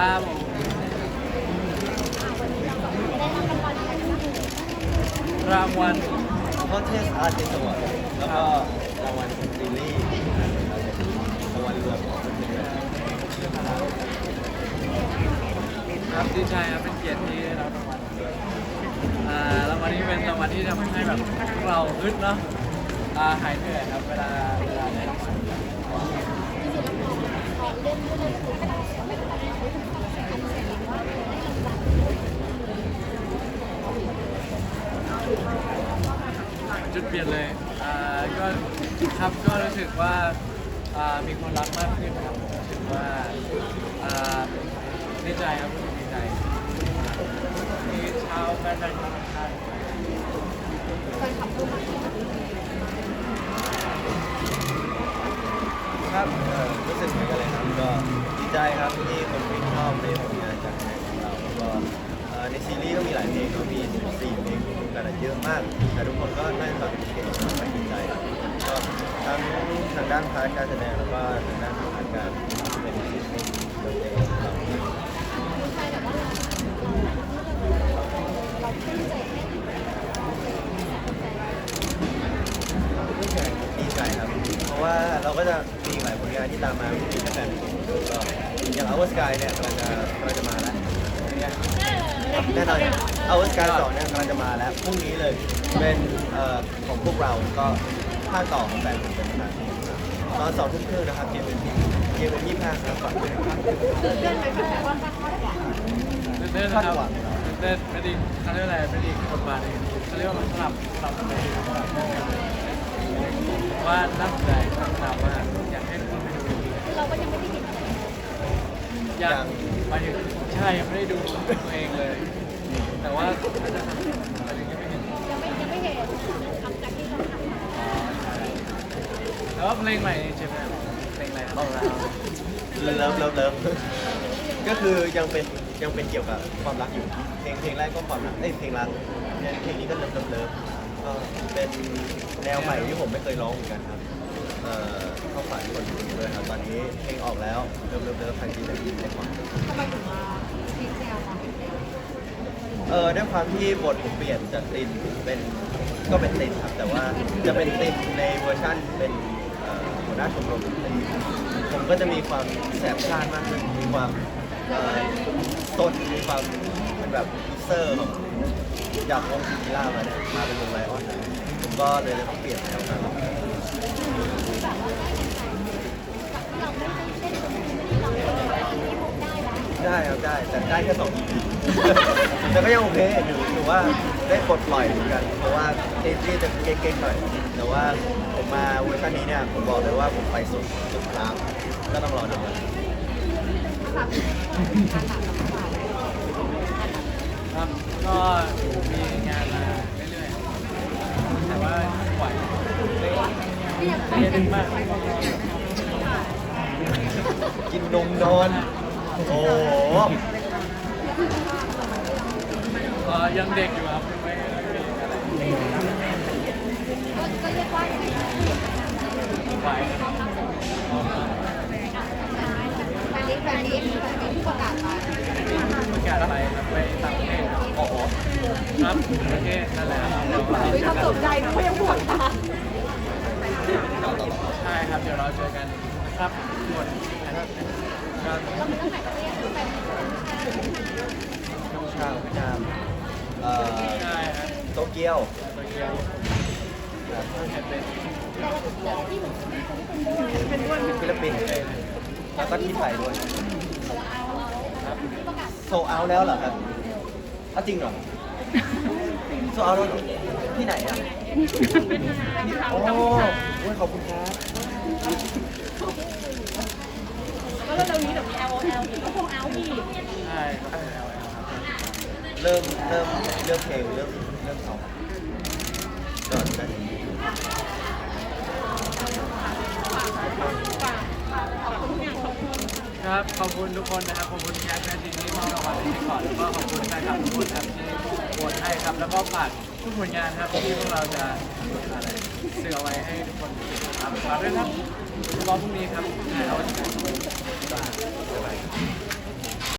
ครรางวัลก็เทศอาร์ติสวรแล้วก็รางวัลซีรีส์รางวัลรวมของประเครับดีใจครับเป็นเกียรติที่ได้รับรางวัลรางวัลนี้เป็นรางวัลที่ทำให้แบบเราฮึดเนาะอ่หายเหนื่อยครับเวลาเวลาได้รัรางวัล ยนเลยอ่าก็ครับก็รู้สึกว่าอ่ามีคนรักมากขึ้นครับรู้สึกว่าอ่าดีใจครับรู้สึกดีใจมีชาวแฟนๆชาวต่างชาติครับเอ่อรู้สึกเหมือนกันเลยครับก็ดีใจครับที่คนชื่นชอบในผลงานจากในของเราแล้วก็เอ่อในซีรีส์ก็มีหลายเพลงก็มี14เพลง กันเยอะมาก แต่ทุกคนก็ได้แบบเก่งมากไปดีใจครับก็ทั้งทางด้านพาร์ทการแสดงแล้วก็ทางด้านพาร์ทการเป็นศิลปินดนตรีของดีใจครับ เพราะว่าเราก็จะมีหลายผลงานที่ตามมาที่แฟนๆก็อย่าง Our Sky เนี่ยกำลังจะกำลังจะมาแล้ว เนี่ยแน่นอน Our Sky สองเนี่ยกำลังจะมาแล้วพรุ่งนี้เลยเป็นเอ่อของพวกเราก็ภาคต่อของแฟนผมเป็นภาคตอนสองทุ่มครึ่งนะครับเกมเป็นที่เกมเป็นยี่ห้าครับฝากด้วยนะครับตื่นเต้นนะครับตื่นเต้นไม่ดีเขาเรียกอะไรไม่ดีกฎหมายเขาเรียกว่ามันสลับสลับกันไปว่าน่าสนใจน่าสนใจมากอยากให้ทุกคนไปดูเราก็ยังไม่ได้เห็นอะไร อยัง หมายถึงใช่ยังไม่ได้ดูตัวเองเลย แต่ว่าอาจจะทำหมายถึงยังไม่เห็นยังไม่ยังไม่เห็นทำจากที่เราทำมาแต่ว่าเพลงใหม่ใช่ไหมเพลงอะไรนะเอาละเลิฟเลิฟเลิฟก็คือยังเป็นยังเป็นเกี่ยวกับความรักอยู่ เพลงเพลงแรกก็ความรักเอ้ยเพลงรักเนี่ยเพลงนี้ก็เลิฟเลิฟเลิฟก็เป็นแนวใหม่ที่ผมไม่เคยร้องเหมือนกันครับเอ่อเข้าฝันคนดูด้วยครับตอนนี้เพลงออกแล้วเลิฟเลิฟเลิฟทางจีนในความทำไมถึงมาเพลงแซวมาเออด้วยความที่บทผมเปลี่ยนจากตินเป็นก็เป็นตินครับแต่ว่าจะเป็นตินในเวอร์ชั่นเป็นเอ่อหัวหน้าชมรมตินผมก็จะมีความแสบชาติมากขึ้นมีความเอ่อสดมีความเป็นแบบเซอร์ของจากวงซิล่ามาเนี่ยมาเป็นวงไลออนนะผมก็เลยเลยต้องเปลี่ยนแนวครับ ได้แต่ได้แค่สอง EP แต่ก็ยังโอเคถือถือว่าได้ปลดปล่อยเหมือนกันเพราะว่าเทสที่จะเก๊กๆหน่อยแต่ว่าผมมาเวอร์ชันนี้เนี่ยผมบอกเลยว่าผมไปสุดสุดทางก็ต้องรอดูกันครับก็มีงานมาเรื่อยๆแต่ว่าไหวเรียนมากกินนมนอน โอ้โหเอ่อยังเด็กอยู่ครับไม่ไม่มีอะไรก็เรียกว่าอย่างนี้ไหวแฟนนี้แฟนนี้แฟนนี้ที่ประกาศมาประกาศไปครับไปต่างประเทศครับโอ้โหครับประเทศนั่นแหละครับเราไม่เจอทำกัตนใจนึกว่ายังปวดตาใช่ครับเดี๋ยวเราเจอกันครับทุกคน ครับก็เราเป็นตั้งแต่ประเทศแฟนช่องชางเวียดนามเอ่อใช่ครับโตเกียวโตเกียวแอนเป็นแต่เราเจอที่เหมือนเป็นด้วยฟิลิปปินส์แล้วก็ที่ไทยด้วยครับโซเอาแล้วเหรอครับอ้าวจริงเหรอโซเอาแล้วเหรอที่ไหนอะโอ้โหขอบคุณครับ ก็เรานี้เดี๋ยวมี L O L อีกก็คง L อีกใช่ครับเริ่มเริ่มเริ่มเพลงเริ่มเริ่มซ้อมก่อนนะครับ ขอบคุณทุกคนนะครับ ขอบคุณแคทแมนจินที่มอบรางวัลให้ก่อนแล้วก็ขอบคุณแฟนคลับทุกคนครับที่โหวตให้ครับ แล้วก็ฝาก ทุกผลงานครับที่พวกเราจะอะรเสื่อไว้ให้ทุกคนติดตามฝากด้วยครับรอพรุ่งนี้ครับเอาไว้ไหนบาง